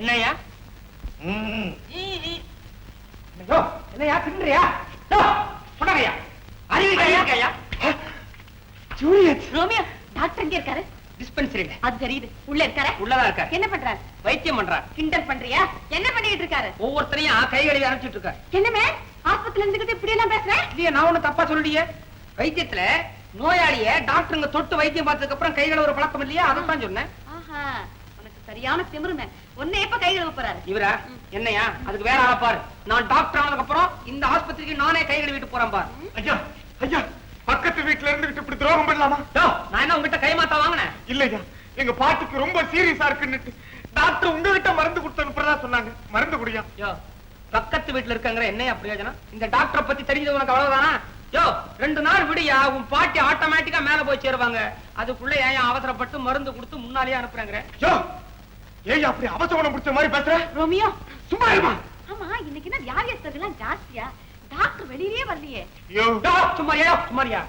என்னையா? என்னையா தின்றியா? சொன்னாங்கய்யா அறிவிக்கையா ஜூலியட். ரோமியோ டாக்டர் எங்க இருக்காரு? டிஸ்பென்சரியில. அது தெரியுது. உள்ள இருக்காரு? உள்ளதா இருக்காரு. என்ன பண்றாரு? வைத்தியம் பண்றா கிண்டல் பண்றியா? என்ன பண்ணிட்டு இருக்காரு? ஒவ்வொருத்தரையும் கை கழுவி அனுப்பிச்சிட்டு இருக்காரு. என்னமே? ஆஸ்பத்திரியில இருந்துகிட்டு இப்படி எல்லாம் பேசுறேன் இல்லையே நான் ஒண்ணு தப்பா சொல்லலையே வைத்தியத்துல நோயாளிய டாக்டருங்க தொட்டு வைத்தியம் பார்த்ததுக்கு அப்புறம் கை கழுவுற பழக்கம் இல்லையா? அதான் சொன்னேன். ஆஹா உனக்கு சரியான திமிருமே ஒன்னு எப்ப கை கழுவ போறாரு? இவரா? என்னையா? அதுக்கு வேற ஆளா பாரு. நான் டாக்டர் ஆனதுக்கு அப்புறம் இந்த ஆஸ்பத்திரிக்கு நானே கை கழுவிட்டு போறேன் பாரு. ஐயா ஐயா பக்கத்து வீட்டுல இருந்துகிட்டு இப்படி துரோகம் பண்ணலாமா? யோ, நான் என்ன உங்ககிட்ட கை மாத்தா வாங்கினேன்? இல்லையா எங்க பாட்டுக்கு ரொம்ப சீரியஸா இருக்குன்னுட்டு டாக்டர் உங்ககிட்ட மருந்து கொடுத்து அனுப்புறதா சொன்னாங்க. மருந்து குடியா? யோ பக்கத்து வீட்டுல இருக்கங்கிற என்னையா பிரயோஜனம்? இந்த டாக்டரை பத்தி தெரிஞ்சது உனக்கு அவ்வளவுதானா? யோ ரெண்டு நாள் விடியா உன் பாட்டி ஆட்டோமேட்டிக்கா மேல போய் சேருவாங்க. அதுக்குள்ள ஏன் அவசரப்பட்டு மருந்து கொடுத்து முன்னாலேயே அனுப்புறாங்க யோ ஏய் அப்படி அவசரம் பிடிச்ச மாதிரி பேசுற? ரோமியோ. சும்மா இருமா. ஆமா இன்னைக்கு என்ன வியாதியஸ்தர்கள் எல்லாம் ஜாஸ்தியா. டாக்டர் வெளியிலே வரலையே. யோ. யோ, சும்மாரியா சும்மாரியா.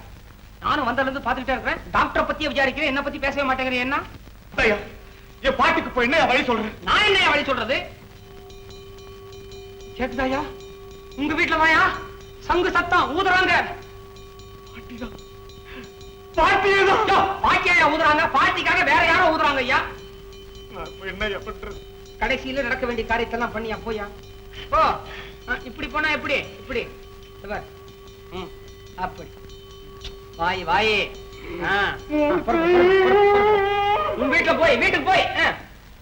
நானும் வந்ததுல இருந்து பாத்துக்கிட்டே இருக்கிறேன். டாக்டரை பத்தி விசாரிக்கிறேன். என்ன பத்தி பேசவே மாட்டேங்கிறேன் என்ன? ஐயா என் பாட்டுக்கு போய் என்ன வழி சொல்றேன் நான் என்ன வழி சொல்றது? கேக்குதாயா உங்க வீட்டுல தாயா சங்கு சத்தம் ஊதுறாங்க. பாட்டிதான் பாட்டியேதான் யோ, பாட்டியா ஊதுறாங்க. பாட்டிக்காக வேற யாரோ ஊதுறாங்க ஐயா. பண்றது? கடைசியில நடக்க வேண்டிய காரியத்தெல்லாம் பண்ணியா போயா? போ ஆ, இப்படி போனா எப்படி? இப்படி. ம், அப்படி. வாய் வாயே. உன் வீட்டுல போய் வீட்டுக்கு போய்.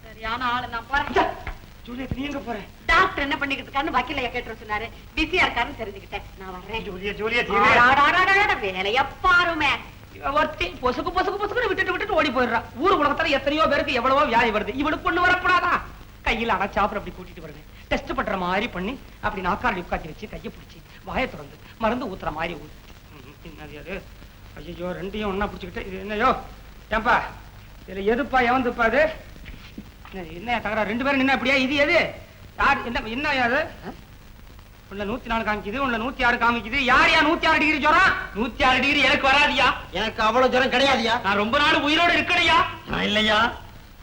சரியான ஆளு நான் போறேன் ஐயா, ஜூலியட் நீ எங்க போற? டாக்டர் என்ன பண்ணிக்கிட்டு இருக்காருன்னு வக்கீலையா கேட்டு சொன்னாரு. பிஸியா இருக்காருன்னு தெரிஞ்சுக்கிட்டேன். நான் வர்றேன். வேலைய பாருமே. ஒருத்தி பொசுக்கு பொசுக்கு பொசுக்குன்னு விட்டுட்டு விட்டுட்டு ஓடி போயிடுறா. ஊர் உலகத்துல எத்தனையோ பேருக்கு எவ்வளவோ வியாதி வருது. இவனுக்கு ஒண்ணு வரக்கூடாதா? கையில அடைச்சாப்புற அப்படி கூட்டிட்டு வருவேன். டெஸ்ட் பண்ற மாதிரி பண்ணி அப்படி நாக்காளி உட்காந்து வச்சு கையை பிடிச்சி வாயை திறந்து மருந்து ஊத்துற மாதிரி ஊத்து ஐயோ ரெண்டையும் ஒண்ணா பிடிச்சிக்கிட்டு இது என்னையோ? ஏன்பா இதுல எதுப்பா எவந்துப்பா அது? என்ன தகரா ரெண்டு பேரும் நின்னா அப்படியா இது எது? யார்? என்ன என்ன அது உள்ள நூத்தி நாலு காமிக்குது உள்ள நூத்தி ஆறு காமிக்குது. யார் யா? நூத்தி ஆறு டிகிரி ஜுரம்? நூத்தி ஆறு டிகிரி எனக்கு வராதியா? எனக்கு அவ்வளவு ஜுரம் கிடையாதுயா? நான் ரொம்ப நாள் உயிரோட இருக்கணையா நான் இல்லையா?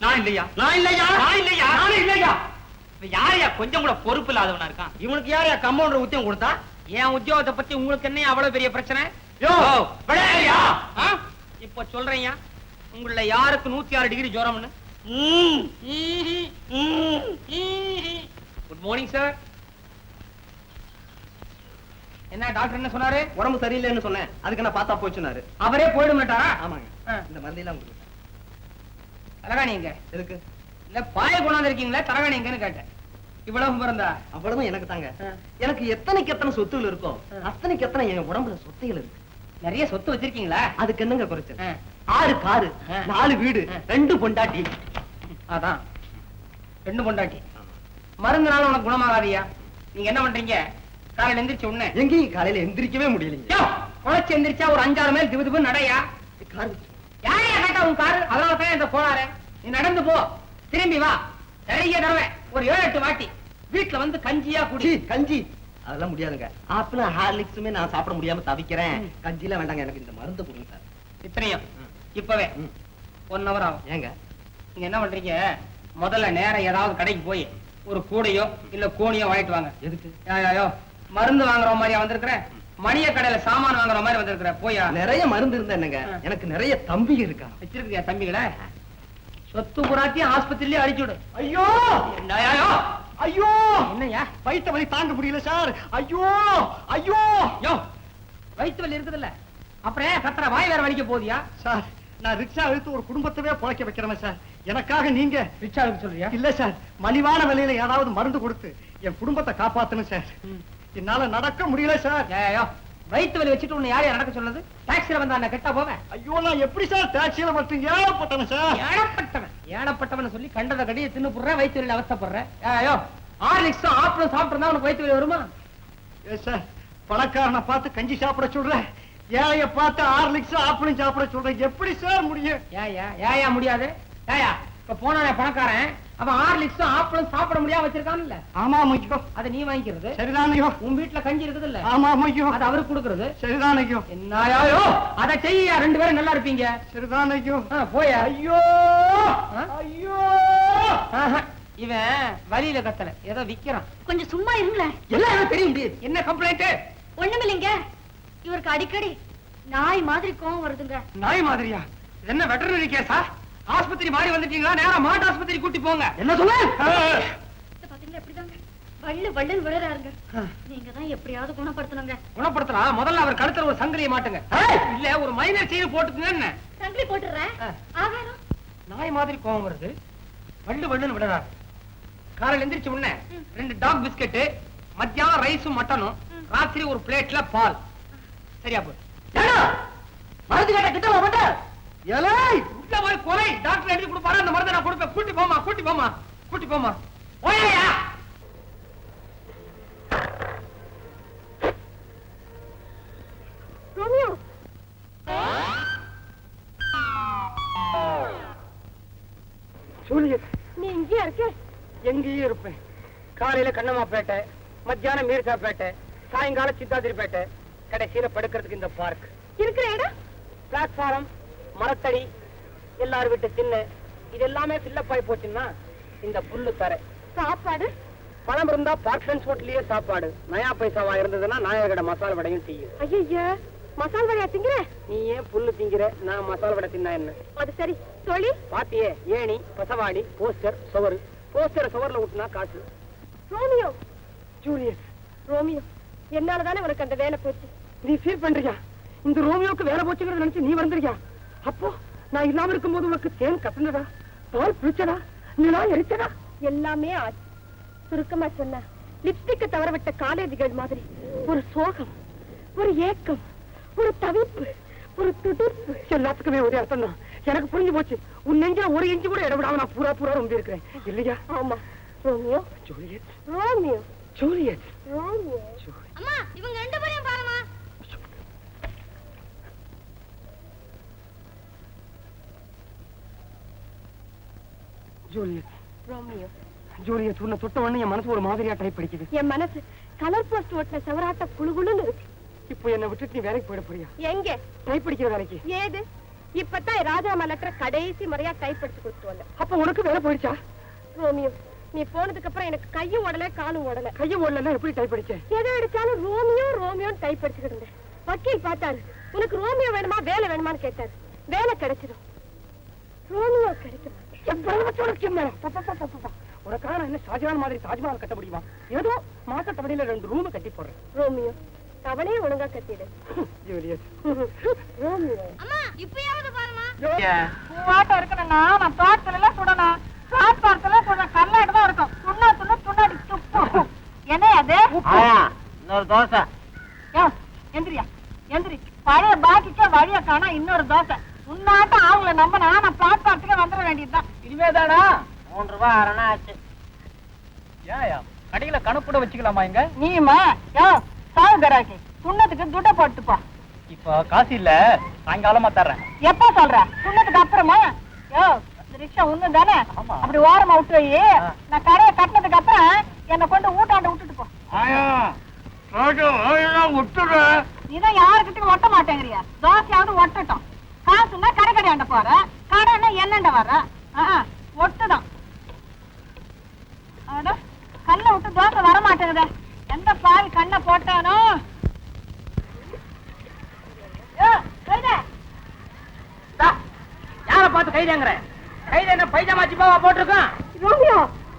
நான் இல்லையா? நான் இல்லையா? நான் இல்லையா? நானும் இல்லையா? யாரையா கொஞ்சம் கூட பொறுப்பு இல்லாதவனா இருக்கான். இவனுக்கு யாரையா கம்பவுண்டர் உத்தியம் கொடுத்தா? என் உத்தியோகத்தை பத்தி உங்களுக்கு என்ன அவ்வளவு பெரிய பிரச்சனை? யோ? இப்ப சொல்றேன்யா உங்கள யாருக்கு நூத்தி ஆறு டிகிரி ஜுரம்னு. குட் மார்னிங் சார் என்ன டாக்டர் என்ன சொன்னாரு? உடம்பு சரியில்லைன்னு சொன்னேன். அதுக்கு நான் பார்த்தா போச்சுனாரு அவரே போயிடுமாட்டாரா ஆமாங்க. இந்த மருந்தையெல்லாம் கொடுங்க. தலகாணி எங்க? எதுக்கு? இல்ல பாய கொண்டாந்து இருக்கீங்களா தலகாணி எங்கன்னு கேட்டேன். இவ்வளவு பிறந்தா? அவ்வளவுதான் எனக்கு தாங்க. எனக்கு எத்தனைக்கு எத்தனை சொத்துகள் இருக்கோ ஆ. அத்தனைக்கு எத்தனை என் உடம்புல சொத்தைகள் இருக்கு. நிறைய சொத்து வச்சிருக்கீங்களா? அதுக்கு என்னங்க குறைச்சல். ஆறு காரு. நாலு வீடு. ரெண்டு பொண்டாட்டி. அதான். ரெண்டு பொண்டாட்டி. மருந்துனால உனக்கு குணமாகாதியா நீங்க என்ன பண்றீங்க? காலையில எந்திரிச்ச உடனே எங்கேயும் காலையில எந்திரிக்கவே முடியலைங்க. குழைச்சு எந்திரிச்சா ஒரு அஞ்சாறு மைல் திபு நடையா? கார் யாரையா கேட்டா உன் காரு? அதனால தான் இந்த போறாரு நீ நடந்து போ. திரும்பி வா. நிறைய தடவை. ஒரு ஏழு எட்டு வாட்டி. வீட்டுல வந்து கஞ்சியா குடி. கஞ்சி. அதெல்லாம் முடியாதுங்க. ஆப்பிளும் ஹார்லிக்ஸுமே நான் சாப்பிட முடியாம தவிக்கிறேன். கஞ்சிலாம் வேண்டாங்க. எனக்கு இந்த மருந்து கொடுங்க சார். இத்தனையும். இப்பவே. ஒன் ஹவர் ஆகும். ஏங்க? நீங்க என்ன பண்றீங்க? முதல்ல நேரம் ஏதாவது கடைக்கு போய் ஒரு கூடையோ இல்ல கோணியோ வாங்கிட்டு வாங்க. எதுக்கு? மருந்து வாங்குற மாதிரியா வந்திருக்கிற? மணிய கடையில சாமான் வாங்குற மாதிரி வந்திருக்கிற? போயா? நிறைய மருந்து இருந்தா என்னங்க. எனக்கு நிறைய தம்பி இருக்கா வச்சிருக்கியா தம்பிகளை? சொத்து புறாத்தையும் ஆஸ்பத்திரியிலே அடிச்சு விடு. ஐயோ! என்னய்யாயோ? ஐயோ! என்னய்யா? வயித்த வலி தாங்க முடியல சார். ஐயோ! ஐயோ! யோ வயிற்று வலி இருக்குதுல்ல. அப்புறம் கத்துற வாய் வேற வலிக்க போதியா சார் நான் ரிக்ஷா இழுத்து ஒரு குடும்பத்தவே பொழைக்க வைக்கிறேன் சார். எனக்காக நீங்க ரிக்ஷா எடுக்க சொல்றியா? இல்ல சார். மலிவான விலையில ஏதாவது மருந்து கொடுத்து என் குடும்பத்தை காப்பாத்தணும் சார். என்னால நடக்க முடியல சார். ஏயோ வயிற்று வலி வச்சுட்டு உன்னை யாரையா நடக்க சொன்னது? டாக்ஸில வந்தா நான் கெட்டா போவேன். ஐயோ நான் எப்படி சார் டாக்ஸியில மட்டும் ஏழப்பட்டேன் சார்? ஏழப்பட்டவன் ஏழப்பட்டவன் சொல்லி கண்டத கடியை தின்னு புடுற வயிற்று வலியில அவஸ்தப்படுற ஏயோ ஹார்லிக்ஸும் ஆப்பிளும் சாப்பிட்டு உனக்கு வயிற்று வலி வருமா? ஏ சார் பணக்காரனை பார்த்து கஞ்சி சாப்பிட சொல்றேன். ஏழைய பார்த்து ஹார்லிக்ஸ் ஆப்பிளும் சாப்பிட சொல்றேன். எப்படி சார் முடியும்? ஏயா ஏயா முடியாது. ஏயா இப்ப போனானே பணக்காரன். அவன் ஹார்லிக்ஸும் ஆப்பிளும் சாப்பிட முடியாம வச்சிருக்கான்ல. ஆமா ஐயோ அதை நீ வாங்கிக்கிறது. சரிதான் ஐயோ உன் வீட்டுல கஞ்சி இருக்குது இல்ல ஆமா ஐயோ அது அவருக்கு கொடுக்கறது. சரிதான் ஐயோ என்னாயோ அதை செய்ய ரெண்டு பேரும் நல்லா இருப்பீங்க. சரிதான் ஐயோ போயா. ஐயோ? ஐயோ! ஆஹா, இவன் வழியில கத்தல. ஏதோ விக்கிறான். கொஞ்சம் சும்மா இருங்களேன். எல்லாம் தெரியும் என்ன கம்ப்ளைண்ட் ஒண்ணுமில்லைங்க. இவருக்கு அடிக்கடி நாய் மாதிரி கோவம் வருதுங்க. நாய் மாதிரியா? என்ன வெட்டர்னரி கேஸா? ஆஸ்பத்திரி மாறி வந்துட்டீங்களா? நேரா மாட்டு ஆஸ்பத்திரி கூட்டி போங்க. என்ன சொல்ல இத பாத்தீங்களா எப்படிதாங்க? வள்ளு வள்ளுன்னு விழுறாருங்க. நீங்க தான் எப்படியாவது குணப்படுத்தணுங்க. குணப்படுத்தலாம் முதல்ல அவர் கழுத்துல ஒரு சங்கிலியை மாட்டுங்க. இல்ல ஒரு மைனர் செய்து போட்டுக்குங்க என்ன? சங்கிலி போட்டுறேன். ஆகாரம். நாய் மாதிரி கோவம் வருது. வள்ளு வள்ளுன்னு விடுறாரு காலையில எந்திரிச்ச உடனே ரெண்டு டாக் பிஸ்கெட் மத்தியானம் ரைஸும் மட்டனும் ராத்திரி ஒரு பிளேட்ல பால். சரியா போய் மருந்து கேட்ட கிட்ட மாட்ட எலை உள்ள போய் கொலை டாக்டர் எழுதி கொடுப்பாரு அந்த மருந்தை நான் கொடுப்பேன். கூட்டி போமா கூட்டி போமா கூட்டி போமா ஓயா நீ இங்கேயா இருக்க? எங்கேயும் இருப்பேன். காலையில கண்ணம்மாப்பேட்டை மத்தியானம் மீர்சாப்பேட்டை சாயங்காலம் சித்தாதிரிப்பேட்டை கடைசியில படுக்கிறதுக்கு இந்த பார்க் இருக்கிற இடம்? பிளாட்ஃபாரம் மரத்தடி எல்லார் வீட்டு திண்ணு இது எல்லாமே ஃபில்லப் ஆகி போச்சுன்னா இந்த புல்லு தரை. சாப்பாடு? பணம் இருந்தா பார்க்ஸ் ஹோட்டல்லயே சாப்பாடு. நயா பைசாவா இருந்ததுன்னா நாயகட மசால் வடையும் டீயும் ஐயா மசால் வடையா திங்கிற? நீ ஏன் புல்லு திங்கிற? நான் மசால் வடை தின்னா என்ன? அது சரி சொல்லி. பாத்தியே ஏணி பசவாடி போஸ்டர் சுவரு போஸ்டர் சுவர்ல விட்டுனா காசு. ரோமியோ. ஜூலியஸ். ரோமியோ என்னால தானே உனக்கு அந்த வேலை போச்சு? நீ ஃபீல் பண்றியா? இந்த ரோமியோக்கு வேலை போச்சுங்கிறத நினைச்சு நீ வந்திருக்கியா அப்போ நான் இல்லாம இருக்கும்போது உனக்கு தேன் கசந்ததா பால் பிடிச்சதா நிலா எரிச்சதா? எல்லாமே ஆச்சு சுருக்கமா சொன்ன. லிப்ஸ்டிக்க தவற விட்ட காலேஜ்கள் மாதிரி. ஒரு சோகம் ஒரு ஏக்கம் ஒரு தவிப்பு ஒரு துடிப்பு. எல்லாத்துக்குமே ஒரே அர்த்தம் தான் எனக்கு புரிஞ்சு போச்சு. உன் நெஞ்சில ஒரு இன்ச்சு கூட இடவிடாம நான் பூரா பூரா ரொம்ப இருக்கிறேன். இல்லையா? ஆமா. Romeo? Juliet. Romeo. Juliet. Romeo. அம்மா இவங்க ரெண்டு பேரையும் பாருமா ஜூலியட் ரோமியோ. ஜூலியட் உன்னை தொட்ட உடனே என் மனசு ஒரு மாதிரியா டைப் படிக்குது என் மனசு கலர் போஸ்ட் ஓட்டின செவராட்ட குழுகுழுன்னு இருக்கு. இப்போ என்னை விட்டுட்டு நீ வேலைக்கு போயிட போறியா? எங்க? டைப் படிக்கிற வேலைக்கு. ஏது? இப்பதான் ராஜாமா லெட்டர் கடைசி முறையா டைப் அடிச்சு வந்தேன். அப்ப உனக்கு வேலை போயிடுச்சா? ரோமியோ நீ போனதுக்கு அப்புறம் எனக்கு கையும் ஓடல காலும் ஓடல. கையை ஓடல எப்படி டைப் படிச்ச எதை அடிச்சாலும் ரோமியோ ரோமியோன்னு டைப் அடிச்சுக்கிட்டு இருந்தேன். வக்கீல் பார்த்தாரு. உனக்கு ரோமியோ வேணுமா வேலை வேணுமான்னு கேட்டாரு. வேலை கிடைச்சிடும் ரோமியோ கிடைக்கும்? என்ன ஷாஜகான் மாதிரி தாஜ்மஹால் கட்ட முடியுமா? ஏதோ வழியில ரெண்டு ரூம் கட்டி போடுறேன். ரோமியோ தவணையை ஒழுங்கா கட்டிடு. Juliet Romeo. அம்மா இப்பயாவது பாருமா. பூவாட்டம் இருக்கணும்னா நான் தோட்டத்துல எல்லாம் சுடணும் பிளாட்பாரத்துல கல்லாட்டு தான் இருக்கும் துண்ணா துண்ணு துண்ணாடி என்ன அது? இன்னொரு தோசை. யோ, எந்திரியா. எந்திரி. பழைய பாக்கிக்க வழிய காணா இன்னொரு தோசை. உன்னாட்டம் அவங்கள நம்ப நான் பிளாட்பாரத்துக்கு வந்துட வேண்டியதுதான். இனிமேதானா? மூன்று ரூபாய் அரணா ஆச்சு ஏயா கடையில கணக்கு கூட வச்சுக்கலாமா இங்க? நீமா யோ சாவு கராக்கி துண்ணத்துக்கு துட்ட போட்டுப்பா. இப்போ காசு இல்ல சாயங்காலமா தர்றேன். எப்ப சொல்ற? துண்ணத்துக்கு அப்புறமா? யோ இந்த ரிக்ஷா ஒண்ணு தானே? ஆமா. அப்படி ஓரமா விட்டு வை. நான் கடையை கட்டினதுக்கு அப்புறம் என்னை கொண்டு ஊட்டாண்ட விட்டுட்டு போ. ஆயா விட்டுற நீதான் யாருக்கிட்டையும் ஒட்ட மாட்டேங்கிறியா? தோசையாவது ஒட்டட்டும். காசுன்னா கடை கடையாண்ட போற. கடைன்னா என்னண்ட வர ஒட்டுதான். கல்ல விட்டு தோசை வர மாட்டேங்குதே. எந்த பாவி கண்ணை போட்டானோ. யார பார்த்து கைதாங்கிற? கைது என்ன பைஜாமா சிப்பாவா போட்டிருக்கான்? ரோமியோ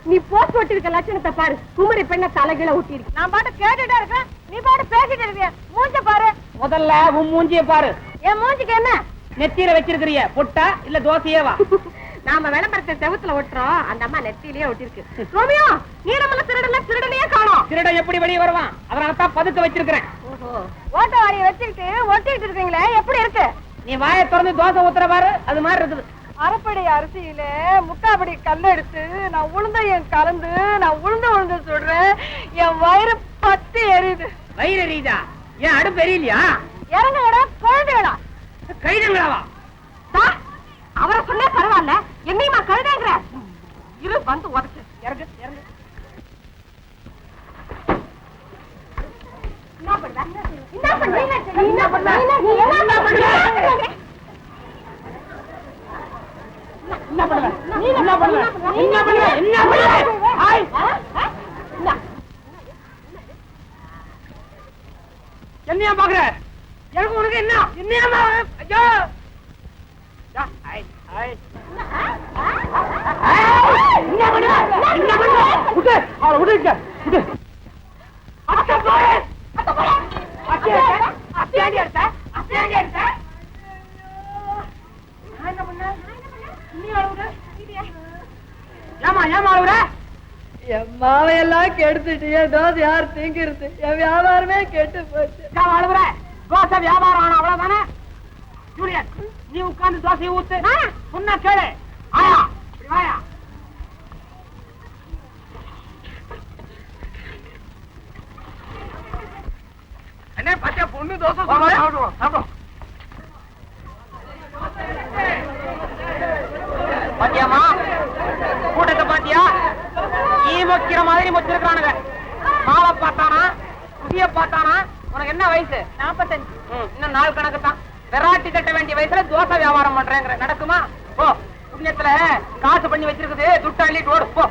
நீ போஸ்ட் ஒட்டிருக்க லட்சணத்தை பாரு. குமரி பெண்ண தலைகீழ ஒட்டி இருக்கு நான் பாட்டு கேட்டுட்டே இருக்கேன். நீ பாட்டு பேசிட்டு இருக்கிய. மூஞ்ச பாரு. முதல்ல உன் மூஞ்சிய பாரு. என் மூஞ்சிக்கு என்ன? நெத்தியில வச்சிருக்கிறிய பொட்டா இல்ல தோசையேவா? நாம விளம்பரத்தை செவுத்துல ஒட்டுறோம். அந்த அம்மா நெத்தியிலேயே ஒட்டிருக்கு ரோமியோ நீடமல்ல திருடல திருடனையே காணோம். திருடன் எப்படி வெளியே வருவான்? அதனால தான் பதுக்க வச்சிருக்கிறேன். ஓட்ட வாரிய வச்சுக்கிட்டு ஒட்டிட்டு இருக்கீங்களே எப்படி இருக்கு? நீ வாயை திறந்து தோசை ஊத்துற பாரு அது மாதிரி இருக்குது. அரைப்படை அரிசியில முக்காப்படி கல் எடுத்து நான் உளுந்தையும் கலந்து நான் உளுந்த உளுந்த சுடுறேன். என் வயிறு பத்து எரியுது. வயிறு ரீதா ஏன் அடுப்பு எரியலையா? இறங்குங்கடா குழந்தைகளா கைதங்களாவா? அவரை சொன்னா பரவாயில்ல என்னையுமா கழுதாங்கிற இரு வந்து உதச்சு இறங்கு இறங்கு என்ன பண்ற என்ன பண்ற என்ன பண்ற நீ என்ன பண்ற என்ன என்ன என்ன என்ன ஹாய் என்னையா பாக்குற எனக்கு உனக்கு என்ன என்னையா ஐயோ ஏமா என் தோசை யார் திங்கிறது என் வியாபாரமே கெட்டு போச்சு ஏன் தோசை வியாபாரம் ஆனா அவ்வளவுதானே ஜூலியட் நீ உட்கார்ந்து தோசையை ஊத்து. சொன்னா கேளு. ஆயா வாயா. அண்ணே பாத்தியா பொண்ணு தோசை. சாப்பிடுவோம் சாப்பிடுவோம் பாத்தியாமா கூட்டத்தை பாத்தியா? ஈ மொக்கிற மாதிரி மொச்சிருக்கானுங்க மாவை பார்த்தானா? புதிய பார்த்தானா? உனக்கு என்ன வயசு? நாற்பத்தஞ்சு இன்னும் நாள் கணக்கு தான். வெராட்டி கட்ட வேண்டிய வயசுல தோசை வியாபாரம் பண்றேங்கிற. நடக்குமா? போ. புண்ணியத்துல காசு பண்ணி வச்சிருக்குது துட்டு அள்ளிட்டு ஓடு போ.